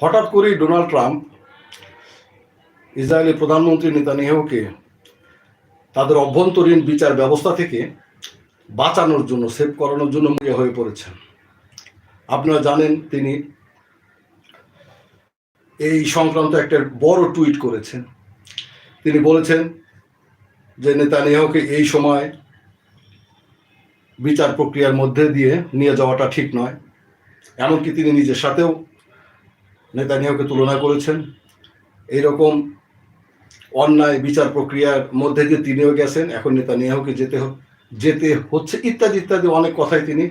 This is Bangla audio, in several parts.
হঠাৎ করেই ডোনাল্ড ট্রাম্প ইসরায়েলের প্রধানমন্ত্রী নেতানিয়াহুকে তাদের অভ্যন্তরীণ বিচার ব্যবস্থা থেকে বাঁচানোর জন্য, সেভ করানোর জন্য মুখে হয়ে পড়েছেন। আপনারা জানেন তিনি এই সংক্রান্ত একটা বড় টুইট করেছেন। তিনি বলেছেন যে নেতানিয়াহুকে এই সময় বিচার প্রক্রিয়ার মধ্যে দিয়ে নিয়ে যাওয়াটা ঠিক নয়, এমনকি তিনি নিজের সাথেও নেতানিয়াহুকে তুলনা করেছেন। এইরকম অন্যায় বিচার প্রক্রিয়ার মধ্যে দিয়ে তিনিও গেছেন, এখন নেতানিয়াহুকে যেতে যেতে হচ্ছে ইত্যাদি ইত্যাদি অনেক কথাই তিনি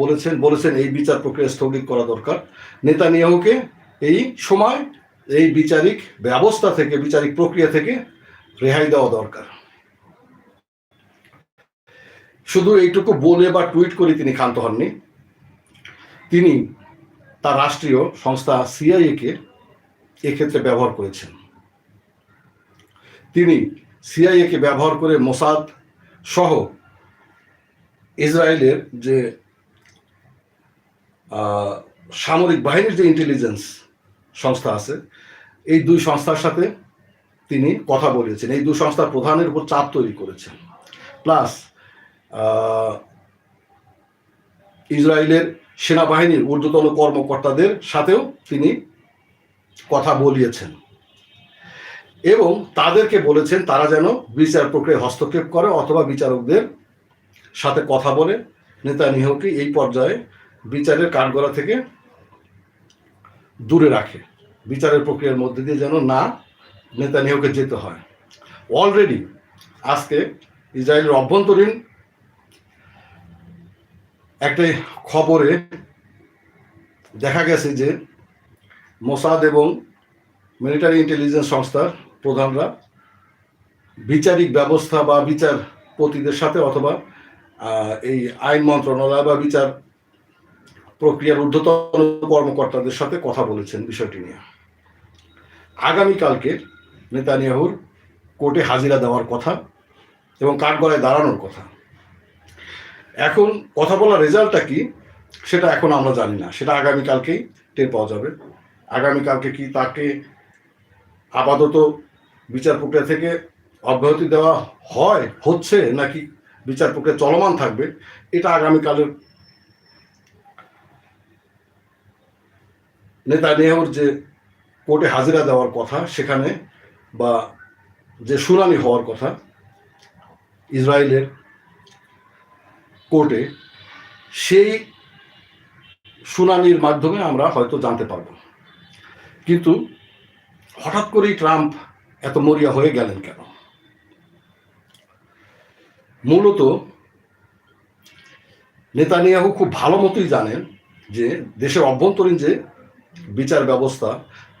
বলেছেন বলেছেন এই বিচার প্রক্রিয়া স্থগিত করা দরকার। নেতানিয়াহুকে এই সময় এই বিচারিক ব্যবস্থা থেকে, বিচারিক প্রক্রিয়া থেকে রেহাই দেওয়া দরকার। শুধু এইটুকু বলে বা টুইট করে তিনি ক্ষান্ত হননি। তিনি তার রাষ্ট্রীয় সংস্থা সিআইএ কে এক্ষেত্রে ব্যবহার করেছেন। তিনি সিআইএ কে ব্যবহার করে মোসাদ সহ ইসরায়েলের যে সামরিক বাহিনীর যে ইন্টেলিজেন্স সংস্থা আছে, এই দুই সংস্থার সাথে তিনি কথা বলেছেন। এই দুই সংস্থার প্রধানের উপর চাপ তৈরি করেছেন। প্লাস ইসরায়েলের সেনাবাহিনীর ঊর্ধ্বতন কর্মকর্তাদের সাথেও তিনি কথা বলিয়েছেন। এবং তাদেরকে বলেছেন তারা যেন বিচার প্রক্রিয়ায় হস্তক্ষেপ করে অথবা বিচারকদের সাথে কথা বলে নেতানিয়াহুকে এই পর্যায়ে বিচারের কাঠগড়া থেকে দূরে রাখে। বিচারের প্রক্রিয়ার মধ্যে দিয়ে যেন না নেতানিয়াহুকে যেতে হয়। অলরেডি আজকে ইসরায়েলের অভ্যন্তরীণ একটা খবরে দেখা গেছে যে মোসাদ এবং মিলিটারি ইন্টেলিজেন্স সংস্থার প্রধানরা বিচারিক ব্যবস্থা বা বিচারপতিদের সাথে অথবা এই আইন মন্ত্রণালয় বা বিচার প্রক্রিয়ার ঊর্ধ্বতন কর্মকর্তাদের সাথে কথা বলেছেন বিষয়টি নিয়ে। আগামীকালকে নেতানিয়াহুর কোর্টে হাজিরা দেওয়ার কথা এবং কাঠগড়ায় দাঁড়ানোর কথা। এখন কথা বলার রেজাল্টটা কি সেটা এখন আমরা জানি না। সেটা আগামীকালকেই টের পাওয়া যাবে। আগামীকালকে কি তাকে আপাতত বিচার প্রক্রিয়া থেকে অব্যাহতি দেওয়া হয়, হচ্ছে নাকি বিচার প্রক্রিয়া চলমান থাকবে, এটা আগামীকালের নেতা নেহর যে কোর্টে হাজিরা দেওয়ার কথা সেখানে বা যে শুনানি হওয়ার কথা ইসরায়েলের কোর্টে, সেই শুনানির মাধ্যমে আমরা হয়তো জানতে পারব। কিন্তু হঠাৎ করেই ট্রাম্প এত মরিয়া হয়ে গেলেন কেন? মূলত নেতানিয়াহু খুব ভালো মতোই জানেন যে দেশের অভ্যন্তরীণ যে বিচার ব্যবস্থা,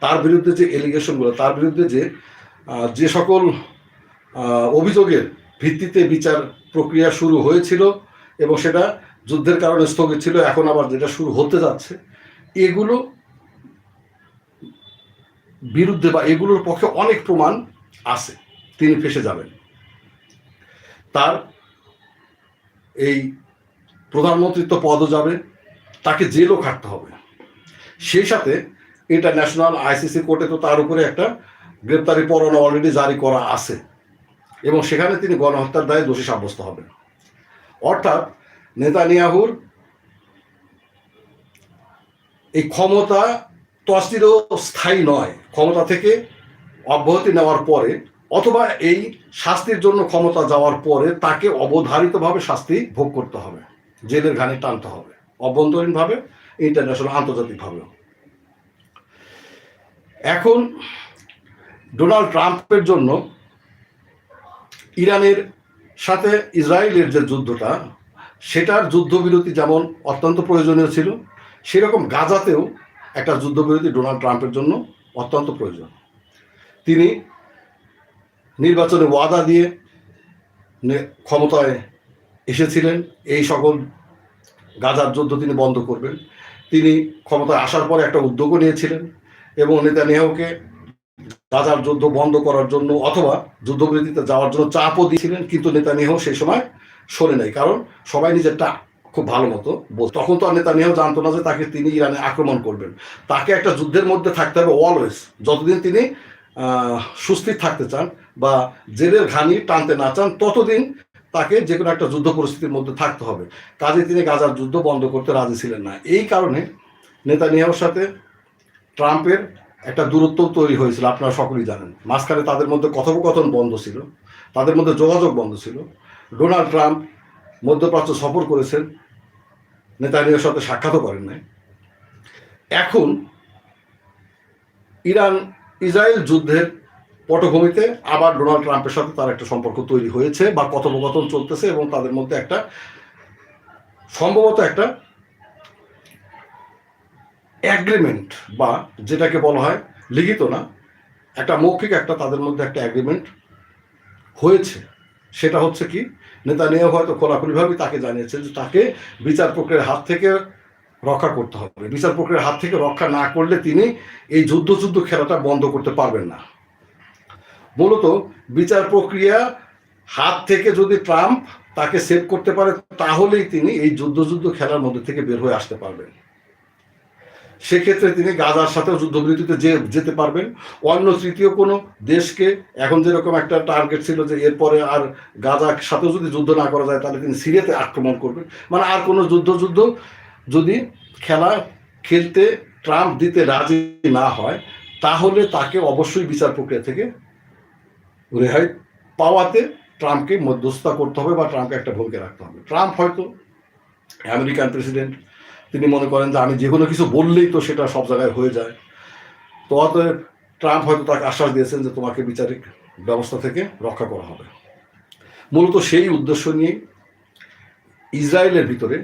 তার বিরুদ্ধে যে এলিগেশনগুলো, তার বিরুদ্ধে যে যে সকল অভিযোগের ভিত্তিতে বিচার প্রক্রিয়া শুরু হয়েছিল এবং সেটা যুদ্ধের কারণে স্থগিত ছিল, এখন আবার যেটা শুরু হতে যাচ্ছে, এগুলো বিরুদ্ধে বা এগুলোর পক্ষে অনেক প্রমাণ আছে, তিনি ফেসে যাবেন। তার এই প্রধানমন্ত্রিত্ব পদও যাবে, তাকে জেলও খাটতে হবে। সেই সাথে ইন্টারন্যাশনাল আইসিসি কোর্টে তো তার উপরে একটা গ্রেপ্তারি পরোয়ানা অলরেডি জারি করা আছে, এবং সেখানে তিনি গণহত্যার দায়ে দোষী সাব্যস্ত হবেন। অর্থাৎ নেতানিয়াহুর এই ক্ষমতা তো স্থায়ী নয়, ক্ষমতা থেকে অব্যাহতি নেওয়ার পরে, অথবা এই শাস্তির জন্য ক্ষমতা যাওয়ার পরে তাকে অবধারিতভাবে শাস্তি ভোগ করতে হবে, জেলের ঘানি টানতে হবে, অভ্যন্তরীণভাবে ইন্টারন্যাশনাল আন্তর্জাতিকভাবে এখন ডোনাল্ড ট্রাম্পের জন্য ইরানের সাথে ইসরায়েলের যে যুদ্ধটা, সেটার যুদ্ধবিরতি যেমন অত্যন্ত প্রয়োজনীয় ছিল, সেরকম গাজাতেও একটা যুদ্ধবিরতি ডোনাল্ড ট্রাম্পের জন্য অত্যন্ত প্রয়োজন। তিনি নির্বাচনে ওয়াদা দিয়ে ক্ষমতায় এসেছিলেন। এই সকল গাজার যুদ্ধ তিনি বন্ধ করবেন। তিনি ক্ষমতায় আসার পরে একটা উদ্যোগও নিয়েছিলেন এবং নেতানিয়াহুকে গাজার যুদ্ধ বন্ধ করার জন্য অথবা যুদ্ধবিরতিতে যাওয়ার জন্য চাপও দিয়েছিলেন, কিন্তু নেতানিয়াহু সেই সময় শোনে নাই। কারণ সবাই নিজেরটা খুব ভালো মতো তখন তো আর নেতানিয়াহু জানতো না যে তাকে তিনি ইরানে আক্রমণ করবেন। তাকে একটা যুদ্ধের মধ্যে থাকতে হবে অলওয়েজ যতদিন তিনি সুস্থির থাকতে চান বা জেলের ঘানি টানতে না চান, ততদিন তাকে যে কোনো একটা যুদ্ধ পরিস্থিতির মধ্যে থাকতে হবে। কাজে তিনি গাজার যুদ্ধ বন্ধ করতে রাজি ছিলেন না। এই কারণে নেতানিয়াহুর সাথে ট্রাম্পের একটা দূরত্ব তৈরি হয়েছিল, আপনারা সকলেই জানেন। মাঝখানে তাদের মধ্যে কথোপকথন বন্ধ ছিল, তাদের মধ্যে যোগাযোগ বন্ধ ছিল। ডোনাল্ড ট্রাম্প মধ্যপ্রাচ্য সফর করেছেন নেতানিয়ার সাথে সাক্ষাৎও করেন নাই। এখন ইরান ইসরায়েল যুদ্ধের পটভূমিতে আবার ডোনাল্ড ট্রাম্পের সাথে তার একটা সম্পর্ক তৈরি হয়েছে বা কথোপকথন চলতেছে এবং তাদের মধ্যে একটা সম্ভবত একটা অ্যাগ্রিমেন্ট বা যেটাকে বলা হয় লিখিত না, একটা মৌখিক একটা তাদের মধ্যে একটা অ্যাগ্রিমেন্ট হয়েছে। সেটা হচ্ছে কি, নেতানিয়াহু হয়তো খোলাখুলিভাবে তাকে জানিয়েছে যে তাকে বিচার প্রক্রিয়ার হাত থেকে রক্ষা করতে হবে। বিচার প্রক্রিয়ার হাত থেকে রক্ষা না করলে তিনি এই যুদ্ধ যুদ্ধ খেলাটা বন্ধ করতে পারবেন না। মূলত বিচার প্রক্রিয়া হাত থেকে যদি ট্রাম্প তাকে সেভ করতে পারে, তাহলেই তিনি এই যুদ্ধ যুদ্ধ খেলার মধ্যে থেকে বের হয়ে আসতে পারবেন। সেক্ষেত্রে তিনি গাজার সাথেও যুদ্ধবিরতিতে যে যেতে পারবেন। অন্য তৃতীয় কোনো দেশকে এখন যেরকম একটা টার্গেট ছিল যে এরপরে আর গাজার সাথেও যদি যুদ্ধ না করা যায়, তাহলে তিনি সিরিয়াতে আক্রমণ করবেন। মানে আর কোনো যুদ্ধ যুদ্ধ যদি খেলা খেলতে ট্রাম্প দিতে রাজি না হয়, তাহলে তাকে অবশ্যই বিচার প্রক্রিয়া থেকে রেহাই পাওয়াতে ট্রাম্পকে মধ্যস্থতা করতে হবে বা ট্রাম্পকে একটা ভূমিকা রাখতে হবে। ট্রাম্প হয়তো আমেরিকান প্রেসিডেন্ট তিনি মনে করেন যে আমি যে কোনো কিছু বললেই তো সেটা সব জায়গায় হয়ে যায়। তো অতএব ট্রাম্প হয়তো তাকে আশ্বাস দিয়েছেন যে তোমাকে বিচারিক ব্যবস্থা থেকে রক্ষা করা হবে। মূলত সেই উদ্দেশ্য নিয়ে ইসরায়েলের ভিতরে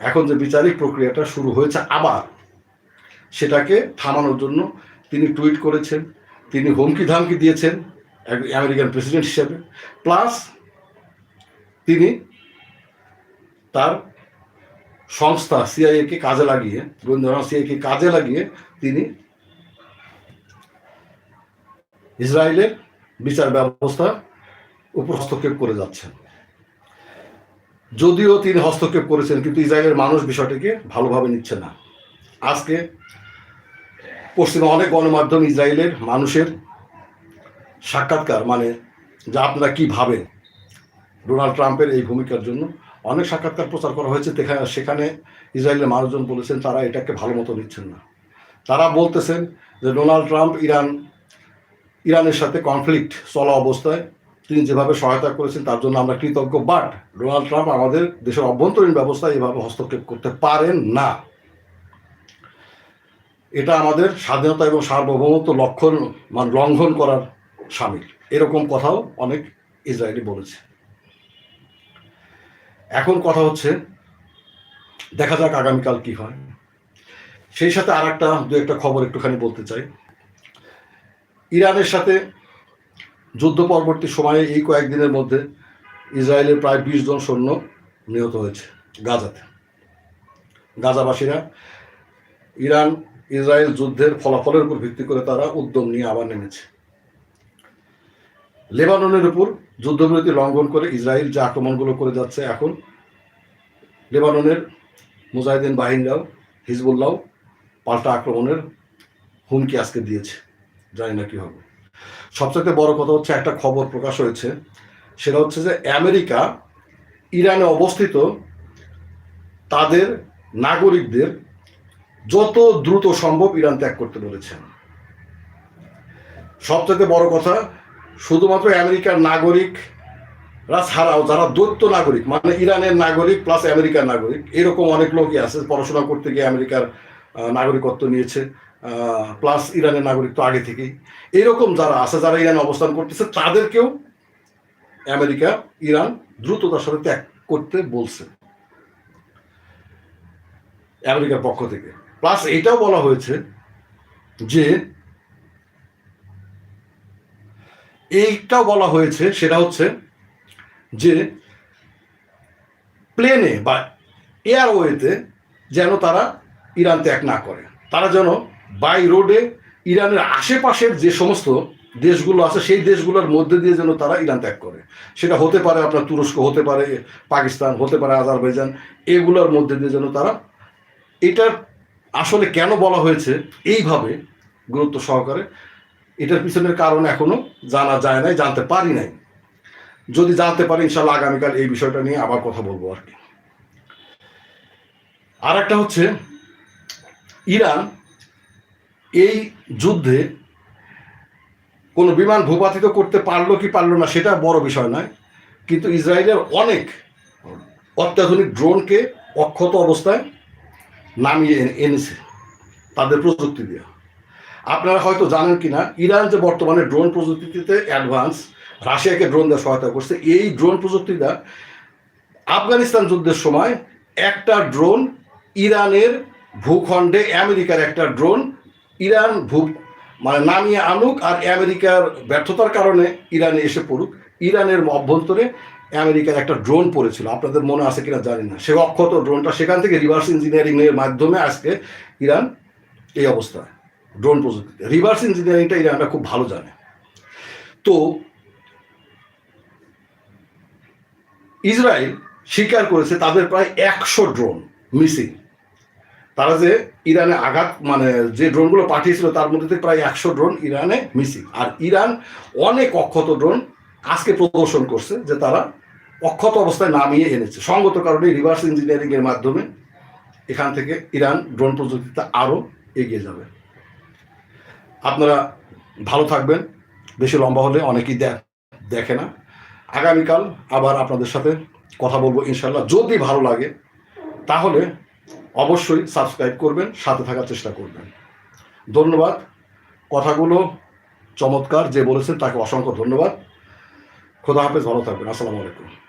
এখন যে বিচারিক প্রক্রিয়াটা শুরু হয়েছে আবার সেটাকে থামানোর জন্য তিনি টুইট করেছেন, তিনি হুমকি ধামকি দিয়েছেন আমেরিকান প্রেসিডেন্ট হিসেবে। প্লাস তিনি তার সংস্থা সিআইএকে কাজে লাগিয়ে রবীন্দ্রনাথ সিআইকে কাজে লাগিয়ে তিনি ইসরায়েলের বিচার ব্যবস্থা উপর হস্তক্ষেপ করে যাচ্ছেন। যদিও তিনি হস্তক্ষেপ করেছেন, কিন্তু ইসরায়েলের মানুষ বিষয়টিকে ভালোভাবে নিচ্ছে না। আজকে পশ্চিমে অনেক গণমাধ্যম ইসরায়েলের মানুষের সাক্ষাৎকার মানে যা আপনারা কি ভাবেন, ডোনাল্ড ট্রাম্পের এই ভূমিকার জন্য অনেক সাক্ষাৎকার প্রচার করা হয়েছে সেখানে ইসরায়েলের মানুষজন বলেছেন তারা এটাকে ভালো মতো নিচ্ছেন না। তারা বলতেছেন যে ডোনাল্ড ট্রাম্প ইরান, ইরানের সাথে কনফ্লিক্ট চলা অবস্থায় তিনি যেভাবে সহায়তা করেছেন তার জন্য আমরা কৃতজ্ঞ বাট ডোনাল্ড ট্রাম্প আমাদের দেশের অভ্যন্তরীণ ব্যবস্থায় এভাবে হস্তক্ষেপ করতে পারেন না। এটা আমাদের স্বাধীনতা এবং সার্বভৌমত্ব লক্ষণ মানে লঙ্ঘন করার সামিল। এরকম কথাও অনেক ইসরায়েলি বলেছে। এখন কথা হচ্ছে, দেখা যাক আগামীকাল কি হয়। সেই সাথে আর একটা দু একটা খবর একটুখানি বলতে চাই। ইরানের সাথে যুদ্ধ পরবর্তী সময়ে এই কয়েকদিনের মধ্যে ইসরায়েলের প্রায় বিশ জন সৈন্য নিহত হয়েছে গাজাতে। গাজাবাসীরা ইরান ইসরায়েল যুদ্ধের ফলাফলের উপর ভিত্তি করে তারা উদ্যম নিয়ে আবার নেমেছে। লেবাননের উপর যুদ্ধবিরতি লঙ্ঘন করে ইসরায়েল যে আক্রমণগুলো করে যাচ্ছে এখন, লেবাননের মুজাহিদিন বাহিনীরাও হিজবুল্লাহ পাল্টা আক্রমণের হুমকি আজকে দিয়েছে, জানি না কি হবে। সবচেয়ে বড় কথা হচ্ছে একটা খবর প্রকাশ হয়েছে, সেটা হচ্ছে যে আমেরিকা ইরানে অবস্থিত তাদের নাগরিকদের যত দ্রুত সম্ভব ইরান ত্যাগ করতে বলেছেন সবচেয়ে বড় কথা শুধুমাত্র আমেরিকার নাগরিকরা ছাড়াও যারা দৈত্য নাগরিক মানে ইরানের নাগরিক প্লাস আমেরিকার নাগরিক, এরকম অনেক লোকই আছে, পড়াশোনা করতে গিয়ে আমেরিকার নাগরিকত্ব নিয়েছে প্লাস ইরানের নাগরিক তো আগে থেকেই। এরকম যারা আছে, যারা ইরানে অবস্থান করতেছে, তাদেরকেও আমেরিকা, ইরান দ্রুততার সাথে ত্যাগ করতে বলছে। আমেরিকার পক্ষ থেকে। প্লাস এটাও বলা হয়েছে যে এইটাও বলা হয়েছে, সেটা হচ্ছে যে প্লেনে বা এয়ারওয়েতে যেন তারা ইরান ত্যাগ না করে। তারা যেন বাই রোডে ইরানের আশেপাশের যে সমস্ত দেশগুলো আছে, সেই দেশগুলোর মধ্যে দিয়ে যেন তারা ইরান ত্যাগ করে। সেটা হতে পারে আপনার তুরস্ক, হতে পারে পাকিস্তান, হতে পারে আজারবাইজান, এগুলোর মধ্যে দিয়ে যেন তারা এটার আসলে কেন বলা হয়েছে, এইভাবে গুরুত্ব সহকারে, এটার পিছনের কারণ এখনও জানা যায় নাই, জানতে পারি নাই। যদি জানতে পারি ইনশাল্লাহ আগামীকাল এই বিষয়টা নিয়ে আবার কথা বলব আর কি। আর একটা হচ্ছে, ইরান এই যুদ্ধে কোনো বিমান ভূপাতিত করতে পারল কি পারল না, সেটা বড় বিষয় নয়। কিন্তু ইসরায়েলের অনেক অত্যাধুনিক ড্রোনকে অক্ষত অবস্থায় নামিয়ে এনেছে, তাদের প্রযুক্তি দিয়ে। আপনারা হয়তো জানেন কি না ইরান যে বর্তমানে ড্রোন প্রযুক্তিতে অ্যাডভান্স রাশিয়াকে ড্রোন দেওয়া সহায়তা করছে, এই ড্রোন প্রযুক্তিটা আফগানিস্তান যুদ্ধের সময় একটা ড্রোন ইরানের ভূখণ্ডে, আমেরিকার একটা ড্রোন ইরান ভূ মানে নামিয়ে আনুক আর আমেরিকার ব্যর্থতার কারণে ইরানে এসে পড়ুক, ইরানের অভ্যন্তরে আমেরিকার একটা ড্রোন পড়েছিল। আপনাদের মনে আছে কিনা জানি না। সে অক্ষত ড্রোনটা সেখান থেকে রিভার্স ইঞ্জিনিয়ারিংয়ের মাধ্যমে আজকে ইরান এই অবস্থা ড্রোন প্রযুক্তিতে রিভার্স ইঞ্জিনিয়ারিংটা ইরানটা খুব ভালো জানে। তো ইসরায়েল স্বীকার করেছে তাদের প্রায় একশো ড্রোন মিসিং তারা যে ইরানে আঘাত মানে যে ড্রোনগুলো পাঠিয়েছিল তার মধ্যে প্রায় একশো ড্রোন ইরানে মিসিং আর ইরান অনেক অক্ষত ড্রোন আজকে প্রদর্শন করছে যে তারা অক্ষত অবস্থায় নামিয়ে এনেছে। সঙ্গত কারণে রিভার্স ইঞ্জিনিয়ারিংয়ের মাধ্যমে এখান থেকে ইরান ড্রোন প্রযুক্তিতে আরও এগিয়ে যাবে। আপনারা ভালো থাকবেন। বেশি লম্বা হলে অনেকেই দেখে না। আগামীকাল আবার আপনাদের সাথে কথা বলব ইনশাল্লাহ যদি ভালো লাগে, তাহলে অবশ্যই সাবস্ক্রাইব করবেন, সাথে থাকার চেষ্টা করবেন। ধন্যবাদ। কথাগুলো চমৎকার, যে বলেছেন তাকে অসংখ্য ধন্যবাদ। খোদা হাফেজ, ভালো থাকবেন। আসসালামু আলাইকুম।